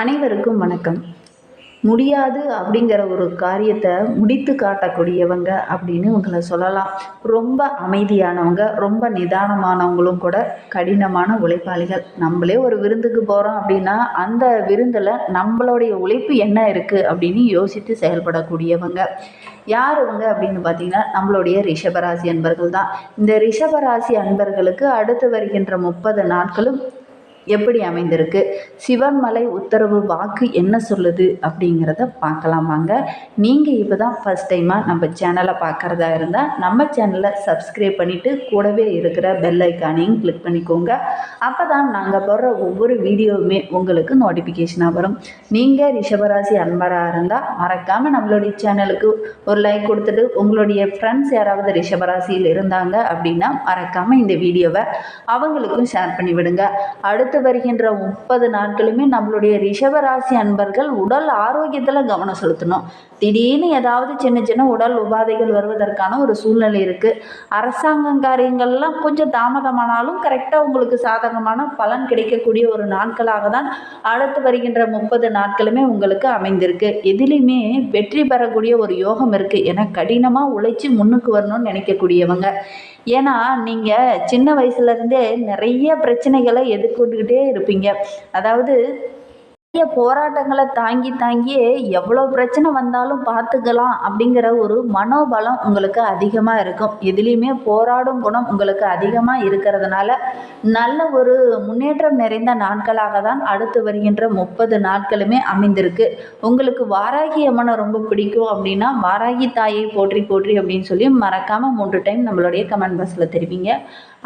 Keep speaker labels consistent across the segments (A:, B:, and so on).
A: அனைவருக்கும் வணக்கம். முடியாது அப்படிங்கிற ஒரு காரியத்தை முடித்து காட்டக்கூடியவங்க அப்படின்னு உங்களை சொல்லலாம். ரொம்ப அமைதியானவங்க ரொம்ப நிதானமானவங்களும் கூட கடினமான உழைப்பாளிகள். நம்மளே ஒரு விருந்துக்கு போகிறோம் அப்படின்னா அந்த விருந்தில் நம்மளுடைய உழைப்பு என்ன இருக்குது அப்படின்னு யோசித்து செயல்படக்கூடியவங்க. யார் இவங்க அப்படின்னு பார்த்தீங்கன்னா நம்மளுடைய ரிஷபராசி அன்பர்கள் தான். இந்த ரிஷபராசி அன்பர்களுக்கு அடுத்து வருகின்ற முப்பது நாட்களும் எப்படி அமைந்திருக்கு? சிவன்மலை உத்தரவு வாக்கு என்ன சொல்லுது அப்படிங்கிறத பார்க்கலாம் வாங்க. நீங்கள் இப்போ தான் ஃபஸ்ட் டைமாக நம்ம சேனலை பார்க்குறதா இருந்தால் நம்ம சேனலை சப்ஸ்கிரைப் பண்ணிவிட்டு கூடவே இருக்கிற பெல் ஐக்கானையும் கிளிக் பண்ணிக்கோங்க. அப்போ தான் நாங்கள் போடுற ஒவ்வொரு வீடியோவுமே உங்களுக்கு நோட்டிஃபிகேஷனாக வரும். நீங்கள் ரிஷபராசி அன்பராக இருந்தால் மறக்காமல் நம்மளுடைய சேனலுக்கு ஒரு லைக் கொடுத்துட்டு உங்களுடைய ஃப்ரெண்ட்ஸ் யாராவது ரிஷபராசியில் இருந்தாங்க அப்படின்னா மறக்காமல் இந்த வீடியோவை அவங்களுக்கும் ஷேர் பண்ணி விடுங்க அடுத்து வருகின்ற முப்பது நாட்களுமே நம்மளுடைய ரிஷபராசி அன்பர்கள் உடல் ஆரோக்கியத்தில் கவனம் செலுத்தணும். திடீர்னு ஏதாவது சின்ன சின்ன உடல் உபாதைகள் வருவதற்கான ஒரு சூழ்நிலை இருக்குது அரசாங்கம் காரியங்கள்லாம் கொஞ்சம் தாமதமானாலும் கரெக்டாக உங்களுக்கு சாதகமான பலன் கிடைக்கக்கூடிய ஒரு நாட்களாக தான் அடுத்து வருகின்ற முப்பது நாட்களுமே உங்களுக்கு அமைந்திருக்கு. எதிலையுமே வெற்றி பெறக்கூடிய ஒரு யோகம் இருக்குது ஏன்னா கடினமாக உழைச்சி முன்னுக்கு வரணும்னு நினைக்கக்கூடியவங்க. ஏன்னா நீங்கள் சின்ன வயசுலேருந்தே நிறைய பிரச்சனைகளை எதிர்கொண்டுக்கிட்டே இருப்பீங்க. அதாவது நிறைய போராட்டங்களை தாங்கி தாங்கியே எவ்வளோ பிரச்சனை வந்தாலும் பார்த்துக்கலாம் அப்படிங்கிற ஒரு மனோபலம் உங்களுக்கு அதிகமாக இருக்கும். எதுலேயுமே போராடும் குணம் உங்களுக்கு அதிகமாக இருக்கிறதுனால நல்ல ஒரு முன்னேற்றம் நிறைந்த நாட்களாக தான் அடுத்து வருகின்ற முப்பது நாட்களுமே அமைந்திருக்கு. உங்களுக்கு வாராகி அம்மனை ரொம்ப பிடிக்கும் அப்படின்னா வாராகி தாயை போற்றி போற்றி அப்படின்னு சொல்லி மறக்காமல் மூன்று டைம் நம்மளுடைய கமெண்ட் பாக்ஸில் தெரிவிங்க.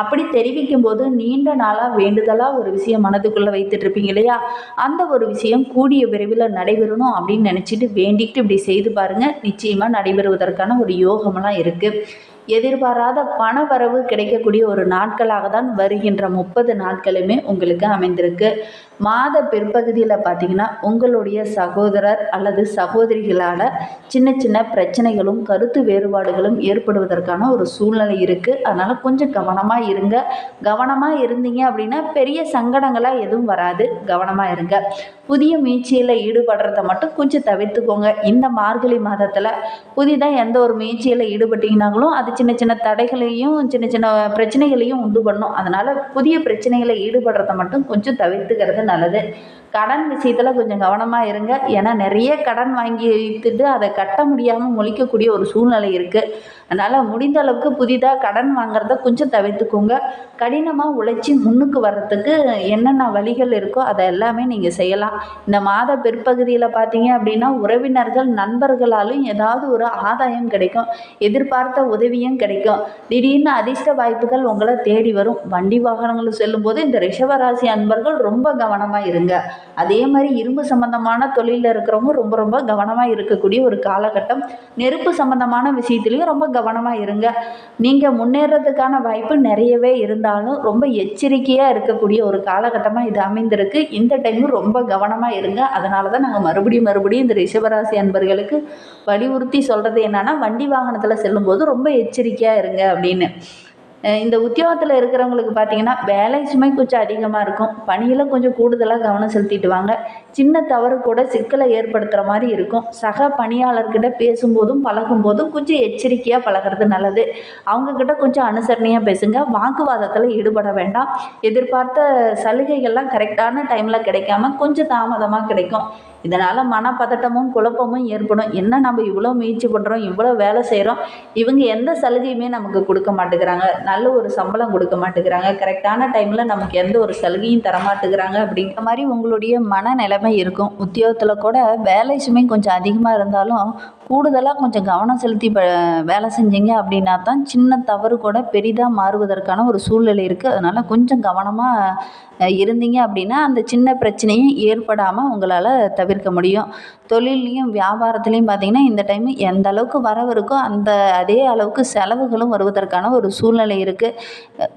A: அப்படி தெரிவிக்கும் போது நீண்ட நாளாக வேண்டுதலாக ஒரு விஷயம் மனதுக்குள்ளே வைத்துட்டு இருப்பீங்க இல்லையா? அந்த ஒரு விஷயம் கூடிய விரைவில் நடைபெறணும் அப்படின்னு நினச்சிட்டு வேண்டிக்கிட்டு இப்படி செய்து பாருங்கள் நிச்சயமாக நடைபெறுவதற்கான ஒரு யோகமெல்லாம் இருக்குது எதிர்பாராத பண வரவு கிடைக்கக்கூடிய ஒரு நாட்களாக தான் வருகின்ற முப்பது நாட்களுமே உங்களுக்கு அமைந்திருக்கு. மாத பிற்பகுதியில் பார்த்தீங்கன்னா உங்களுடைய சகோதரர் அல்லது சகோதரிகளால் சின்ன சின்ன பிரச்சனைகளும் கருத்து வேறுபாடுகளும் ஏற்படுவதற்கான ஒரு சூழ்நிலை இருக்குது அதனால் கொஞ்சம் கவனமாக இருங்க. கவனமாக இருந்தீங்க அப்படின்னா பெரிய சங்கடங்களாக எதுவும் வராது. கவனமாக இருங்க. புதிய முயற்சியில் ஈடுபடுறத மட்டும் கொஞ்சம் தவிர்த்துக்கோங்க. இந்த மார்கழி மாதத்தில் புதிதாக எந்த ஒரு முயற்சியில் ஈடுபட்டீங்கனாலும் அது சின்ன சின்ன தடைகளையும் சின்ன சின்ன பிரச்சனைகளையும் உண்டு பண்ணும். அதனால் புதிய பிரச்சனைகளை ஈடுபடுறத மட்டும் கொஞ்சம் தவிர்த்துக்கிறது நல்லது. கடன் விஷயத்தில் கொஞ்சம் கவனமாக இருங்க. ஏன்னா நிறைய கடன் வாங்கி வைத்துட்டு அதை கட்ட முடியாமல் முழிக்கக்கூடிய ஒரு சூழ்நிலை இருக்குது அதனால் முடிந்த அளவுக்கு புதிதாக கடன் வாங்குறத கொஞ்சம் தவிர்த்துக்கோங்க. கடினமாக உழைச்சி முன்னுக்கு வர்றதுக்கு என்னென்ன வழிகள் இருக்கோ அதை எல்லாமே நீங்கள் செய்யலாம். இந்த மாத பிற்பகுதியில் பார்த்தீங்க அப்படின்னா உறவினர்கள் நண்பர்களாலும் ஏதாவது ஒரு ஆதாயம் கிடைக்கும். எதிர்பார்த்த உதவியும் கிடைக்கும். திடீர்னு அதிர்ஷ்ட வாய்ப்புகள் உங்களை தேடி வரும். வண்டி வாகனங்கள் செல்லும்போது இந்த ரிஷவராசி அன்பர்கள் ரொம்ப கவனமாக இருங்க. அதே மாதிரி இரும்பு சம்பந்தமான தொழிலில் இருக்கிறவங்க ரொம்ப ரொம்ப கவனமாக இருக்கக்கூடிய ஒரு காலகட்டம். நெருப்பு சம்பந்தமான விஷயத்துலையும் ரொம்ப கவனமாக இருங்க. நீங்கள் முன்னேறதுக்கான வாய்ப்பு நிறையவே இருந்தாலும் ரொம்ப எச்சரிக்கையாக இருக்கக்கூடிய ஒரு காலகட்டமாக இது அமைந்திருக்கு. இந்த டைமும் ரொம்ப கவனமாக இருங்க. அதனால தான் நாங்கள் மறுபடியும் மறுபடியும் இந்த ரிஷபராசி அன்பர்களுக்கு வலியுறுத்தி சொல்கிறது என்னென்னா வண்டி வாகனத்தில் செல்லும்போது ரொம்ப எச்சரிக்கையாக இருங்க அப்படின்னு. இந்த உத்தியோகத்தில் இருக்கிறவங்களுக்கு பார்த்தீங்கன்னா வேலை சுமை கொஞ்சம் அதிகமாக இருக்கும். பணியில் கொஞ்சம் கூடுதலாக கவனம் செலுத்திட்டு வாங்க. சின்ன தவறு கூட சிக்கலை ஏற்படுத்துகிற மாதிரி இருக்கும். சக பணியாளர்கிட்ட பேசும்போதும் பழகும்போதும் கொஞ்சம் எச்சரிக்கையாக பழகிறது நல்லது. அவங்கக்கிட்ட கொஞ்சம் அனுசரணையாக பேசுங்க. வாக்குவாதத்தில் ஈடுபட வேண்டாம். எதிர்பார்த்த சலுகைகள்லாம் கரெக்டான டைமில் கிடைக்காம கொஞ்சம் தாமதமாக கிடைக்கும். இதனால் மனப்பதட்டமும் குழப்பமும் ஏற்படும். என்ன நம்ம இவ்வளோ முயற்சி பண்ணுறோம் இவ்வளோ வேலை செய்கிறோம் இவங்க எந்த சலுகையுமே நமக்கு கொடுக்க மாட்டேங்கிறாங்க. நல்ல ஒரு சம்பளம் கொடுக்க மாட்டேங்கிறாங்க. கரெக்டான டைமில் நமக்கு எந்த ஒரு சலுகையும் தர மாட்டேங்கிறாங்க அப்படிங்கிற மாதிரி உங்களுடைய மனநிலைமை இருக்கும். உத்தியோகத்தில் கூட வேலை சுமை கொஞ்சம் அதிகமாக இருந்தாலும் கூடுதலாக கொஞ்சம் கவனம் செலுத்தி வேலை செஞ்சீங்க அப்படின்னா தான் சின்ன தவறு கூட பெரிதாக மாறுவதற்கான ஒரு சூழ்நிலை இருக்குது அதனால் கொஞ்சம் கவனமாக இருந்தீங்க அப்படின்னா அந்த சின்ன பிரச்சனையும் ஏற்படாமல் உங்களால் தவிர்க்க முடியும். தொழிலையும் வியாபாரத்துலேயும் பார்த்தீங்கன்னா இந்த டைமு எந்த அளவுக்கு வரவு இருக்கோ அந்த அதே அளவுக்கு செலவுகளும் வருவதற்கான ஒரு சூழ்நிலை இருக்குது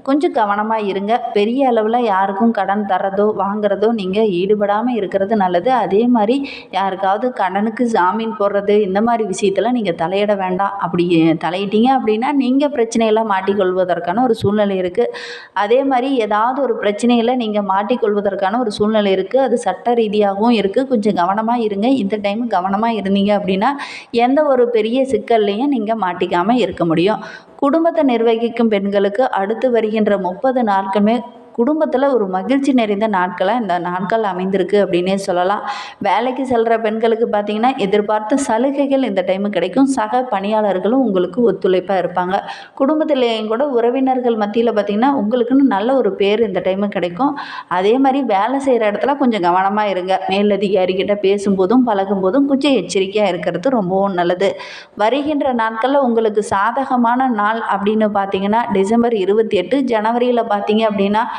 A: கொஞ்சம் கவனமாக இருங்க. பெரிய அளவில் யாருக்கும் கடன் தரதோ வாங்குறதோ நீங்கள் ஈடுபடாமல் இருக்கிறது நல்லது. அதே மாதிரி யாருக்காவது கடனுக்கு ஜாமீன் போடுறது இந்த மாதிரி மாதிரி விஷயத்தில் நீங்கள் தலையிட வேண்டாம். அப்படி தலையிட்டீங்க அப்படின்னா நீங்கள் பிரச்சனையெல்லாம் மாட்டிக்கொள்வதற்கான ஒரு சூழ்நிலை இருக்குது அதே மாதிரி ஏதாவது ஒரு பிரச்சனையில் நீங்கள் மாட்டிக்கொள்வதற்கான ஒரு சூழ்நிலை இருக்குது அது சட்ட ரீதியாகவும் இருக்குது கொஞ்சம் கவனமாக இருங்க. இந்த டைம் கவனமாக இருந்தீங்க அப்படின்னா எந்த ஒரு பெரிய சிக்கல்லையும் நீங்கள் மாட்டிக்காமல் இருக்க முடியும். குடும்பத்தை நிர்வகிக்கும் பெண்களுக்கு அடுத்து வருகின்ற முப்பது நாட்களுமே குடும்பத்தில் ஒரு மகிழ்ச்சி நிறைந்த நாட்களாக இந்த நாட்கள் அமைந்திருக்கு அப்படின்னே சொல்லலாம். வேலைக்கு செல்கிற பெண்களுக்கு பார்த்திங்கன்னா எதிர்பார்த்த சலுகைகள் இந்த டைமு கிடைக்கும். சக பணியாளர்களும் உங்களுக்கு ஒத்துழைப்பாக இருப்பாங்க. குடும்பத்திலேயும் கூட உறவினர்கள் மத்தியில் பார்த்திங்கன்னா உங்களுக்குன்னு நல்ல ஒரு பேர் இந்த டைமு கிடைக்கும். அதே மாதிரி வேலை செய்கிற இடத்துல கொஞ்சம் கவனமாக இருங்க. மேலதிகாரிகிட்ட பேசும்போதும் பழகும்போதும் கொஞ்சம் எச்சரிக்கையாக இருக்கிறது ரொம்பவும் நல்லது. வருகின்ற நாட்களில் உங்களுக்கு சாதகமான நாள் அப்படின்னு பார்த்தீங்கன்னா டிசம்பர் இருபத்தி எட்டு ஜனவரியில் பார்த்தீங்க அப்படின்னா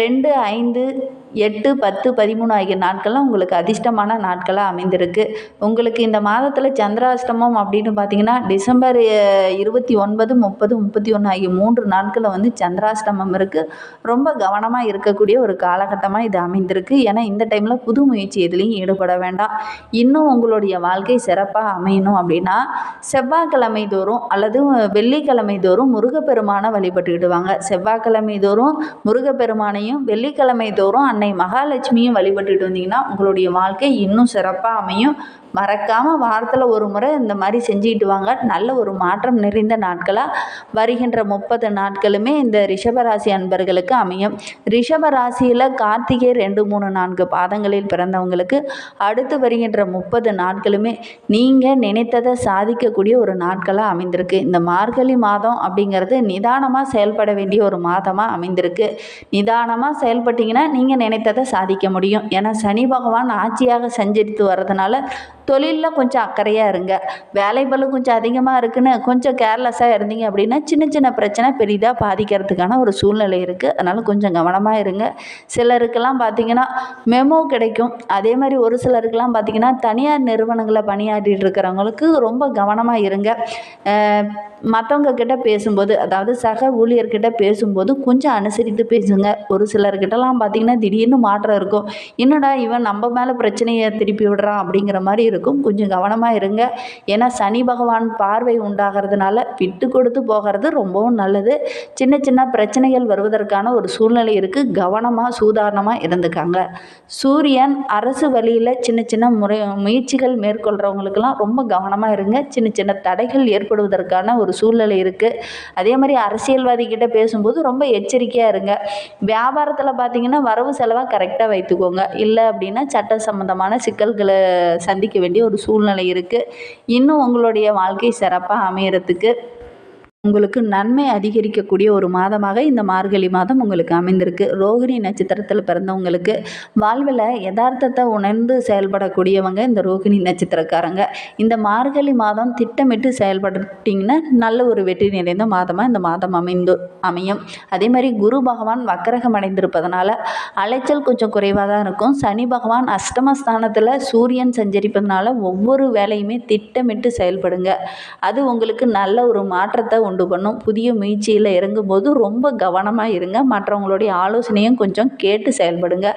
A: ரெண்டு ஐந்து எட்டு பத்து பதிமூணு ஆகிய நாட்கள்லாம் உங்களுக்கு அதிர்ஷ்டமான நாட்களாக அமைந்திருக்கு. உங்களுக்கு இந்த மாதத்தில் சந்திராஷ்டமம் அப்படின்னு பார்த்தீங்கன்னா டிசம்பர் இருபத்தி ஒன்பது முப்பது முப்பத்தி ஒன்று ஆகிய மூன்று நாட்களில் வந்து சந்திராஷ்டமம் இருக்குது ரொம்ப கவனமாக இருக்கக்கூடிய ஒரு காலகட்டமாக இது அமைந்திருக்கு. ஏன்னா இந்த டைமில் புது முயற்சி எதுலேயும் ஈடுபட வேண்டாம். இன்னும் உங்களுடைய வாழ்க்கை சிறப்பாக அமையணும் அப்படின்னா செவ்வாய்க்கிழமை தோறும் அல்லது வெள்ளிக்கிழமை தோறும் முருகப்பெருமானை வழிபட்டுக்கிடுவாங்க. செவ்வாய்க்கிழமை தோறும் பெருமானையும் வெள்ளிக்கிழமை தோறும் அன்னை மகாலட்சுமியும் வழிபட்டுட்டு வந்தீங்கன்னா உங்களுடைய வாழ்க்கை இன்னும் சிறப்பாக அமையும். மறக்காமல் வாரத்தில் ஒரு முறை இந்த மாதிரி செஞ்சுக்கிட்டு வாங்க. நல்ல ஒரு மாற்றம் நிறைந்த நாட்களாக வருகின்ற முப்பது நாட்களுமே இந்த ரிஷபராசி அன்பர்களுக்கு அமையும். ரிஷபராசியில் கார்த்திகை ரெண்டு மூணு நான்கு பாதங்களில் பிறந்தவங்களுக்கு அடுத்து வருகின்ற முப்பது நாட்களுமே நீங்கள் நினைத்ததை சாதிக்கக்கூடிய ஒரு நாட்களாக அமைந்திருக்கு. இந்த மார்கழி மாதம் அப்படிங்கிறது நிதானமாக செயல்பட வேண்டிய ஒரு மாதமாக அமைந்திருக்கு. நிதானமாக செயல்பட்டீங்கன்னா நீங்கள் நினைத்ததை சாதிக்க முடியும். ஏன்னா சனி பகவான் ஆட்சியாக சஞ்சரித்து வர்றதுனால தொழிலில் கொஞ்சம் அக்கறையாக இருங்க. வேலை பளு கொஞ்சம் அதிகமாக இருக்குன்னு கொஞ்சம் கேர்லெஸ்ஸாக இருந்தீங்க அப்படின்னா சின்ன சின்ன பிரச்சனை பெரிதாக பாதிக்கிறதுக்கான ஒரு சூழ்நிலை இருக்குது அதனால் கொஞ்சம் கவனமாக இருங்க. சிலருக்கெல்லாம் பார்த்தீங்கன்னா மெமோ கிடைக்கும். அதே மாதிரி ஒரு சிலருக்கெல்லாம் பார்த்தீங்கன்னா தனியார் நிறுவனங்களில் பணியாற்றிட்டு இருக்கிறவங்களுக்கு ரொம்ப கவனமாக இருங்க. மற்றவங்க கிட்ட பேசும்போது அதாவது சக ஊழியர்கிட்ட பேசும்போது கொஞ்சம் அனுசரித்து பேசுங்க. ஒரு சிலர்கிட்டலாம் பார்த்தீங்கன்னா திடீர்னு மாற்றம் இருக்கும். என்னடா இவன் நம்ம மேலே பிரச்சனையை திருப்பி விடுறான் அப்படிங்கிற மாதிரி இருக்கும். கொஞ்சம் கவனமாக இருங்க. ஏன்னா சனி பகவான் பார்வை உண்டாகிறதுனால விட்டு கொடுத்து போகிறது ரொம்பவும் நல்லது. சின்ன சின்ன பிரச்சனைகள் வருவதற்கான ஒரு சூழ்நிலை இருக்குது கவனமாக சூதாரணமாக இருந்துக்காங்க. சூரியன் அரசு வழியில் சின்ன சின்ன முறை முயற்சிகள் மேற்கொள்கிறவங்களுக்கெல்லாம் ரொம்ப கவனமாக இருங்க. சின்ன சின்ன தடைகள் ஏற்படுவதற்கான ஒரு சூழ்நிலை இருக்குது அதே மாதிரி அரசியல்வாதி கிட்ட பேசும்போது ரொம்ப எச்சரிக்கையாக இருங்க. வியாபாரத்தில் பார்த்தீங்கன்னா வரவு செலவாக கரெக்டாக வைத்துக்கோங்க. இல்லை அப்படின்னா சட்ட சம்மந்தமான சிக்கல்களை சந்திக்க வேண்டிய ஒரு சூழ்நிலை இருக்குது இன்னும் உங்களுடைய வாழ்க்கை சிறப்பாக அமையறதுக்கு உங்களுக்கு நன்மை அதிகரிக்கக்கூடிய ஒரு மாதமாக இந்த மார்கழி மாதம் உங்களுக்கு அமைந்திருக்கு. ரோகிணி நட்சத்திரத்தில் பிறந்தவங்களுக்கு வாழ்வில் யதார்த்தத்தை உணர்ந்து செயல்படக்கூடியவங்க இந்த ரோகிணி நட்சத்திரக்காரங்க. இந்த மார்கழி மாதம் திட்டமிட்டு செயல்பட்டிங்கன்னா நல்ல ஒரு வெற்றி நிறைந்த மாதமாக இந்த மாதம் அமைந்து அமையும். அதே மாதிரி குரு பகவான் வக்கரகம் அடைந்திருப்பதனால அலைச்சல் கொஞ்சம் குறைவாக தான் இருக்கும். சனி பகவான் அஷ்டமஸ்தானத்தில் சூரியன் சஞ்சரிப்பதனால ஒவ்வொரு வேலையுமே திட்டமிட்டு செயல்படுங்க. அது உங்களுக்கு நல்ல ஒரு மாற்றத்தை உண்டு பண்ணும் புதிய முயற்சியில் இறங்கும்போது ரொம்ப கவனமாக இருங்க. மற்றவங்களுடைய ஆலோசனையும் கொஞ்சம் கேட்டு செயல்படுங்க.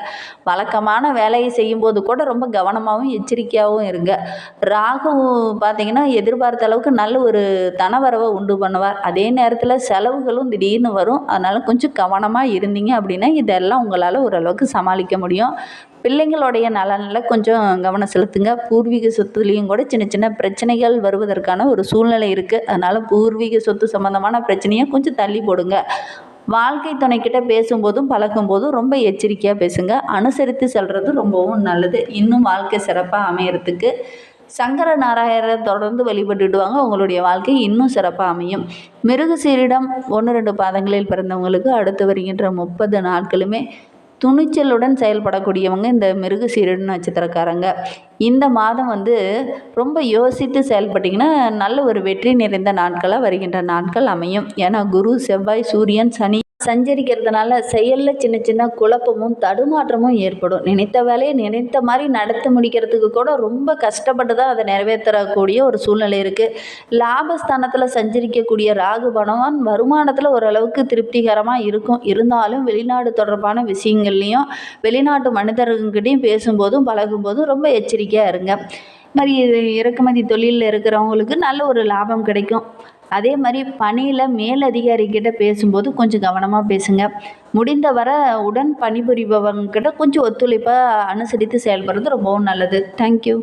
A: வழக்கமான வேலையை செய்யும்போது கூட ரொம்ப கவனமாகவும் எச்சரிக்கையாகவும் இருங்க. ராகு பார்த்தீங்கன்னா எதிர்பார்த்த அளவுக்கு நல்ல ஒரு தனவரவை உண்டு பண்ணுவார். அதே நேரத்தில் செலவுகளும் திடீர்னு வரும். அதனால் கொஞ்சம் கவனமாக இருந்தீங்க அப்படின்னா இதெல்லாம் உங்களால் ஓரளவுக்கு சமாளிக்க முடியும். பிள்ளைங்களுடைய நலனில் கொஞ்சம் கவனம் செலுத்துங்க. பூர்வீக சொத்துலேயும் கூட சின்ன சின்ன பிரச்சனைகள் வருவதற்கான ஒரு சூழ்நிலை இருக்குது அதனால் பூர்வீக சொத்து சம்மந்தமான பிரச்சனையை கொஞ்சம் தள்ளி போடுங்க. வாழ்க்கை துணைக்கிட்ட பேசும்போதும் பழகும்போதும் ரொம்ப எச்சரிக்கையாக பேசுங்க. அனுசரித்து செல்வது ரொம்பவும் நல்லது. இன்னும் வாழ்க்கை சிறப்பாக அமையறதுக்கு சங்கர நாராயணரை தொடர்ந்து வழிபட்டுடுவாங்க. உங்களுடைய வாழ்க்கை இன்னும் சிறப்பாக அமையும். மிருகசீரிடம் ஒன்று ரெண்டு பாதங்களில் பிறந்தவங்களுக்கு அடுத்து வருகின்ற முப்பது நாட்களுமே துணிச்சலுடன் செயல்படக்கூடியவங்க இந்த மிருகசீரிட நட்சத்திரக்காரங்க. இந்த மாதம் வந்து ரொம்ப யோசித்து செயல்பட்டிங்கன்னா நல்ல ஒரு வெற்றி நிறைந்த நாட்களாக வருகின்ற நாட்கள் அமையும். ஏன்னா குரு செவ்வாய் சூரியன் சனி சஞ்சரிக்கிறதுனால செயலில் சின்ன சின்ன குழப்பமும் தடுமாற்றமும் ஏற்படும். நினைத்த வேலையை நினைத்த மாதிரி நடத்தி முடிக்கிறதுக்கு கூட ரொம்ப கஷ்டப்பட்டு தான் அதை நிறைவேற்றக்கூடிய ஒரு சூழ்நிலை இருக்குது லாபஸ்தானத்தில் சஞ்சரிக்கக்கூடிய ராகு பகவான் வருமானத்தில் ஓரளவுக்கு திருப்திகரமாக இருக்கும். இருந்தாலும் வெளிநாடு தொடர்பான விஷயங்கள்லையும் வெளிநாட்டு மனிதர்கிட்டையும் பேசும்போதும் பழகும்போதும் ரொம்ப எச்சரிக்கையாக இருங்க. மாதிரி இறக்குமதி தொழிலில் இருக்கிறவங்களுக்கு நல்ல ஒரு லாபம் கிடைக்கும். அதே மாதிரி பணியில் மேலதிகாரிக்கிட்ட பேசும்போது கொஞ்சம் கவனமாக பேசுங்க. முடிந்த வரை உடன் பணிபுரிபவங்கக்கிட்ட கொஞ்சம் ஒத்துழைப்பாக அனுசரித்து செயல்படுறது ரொம்பவும் நல்லது. தேங்க்யூ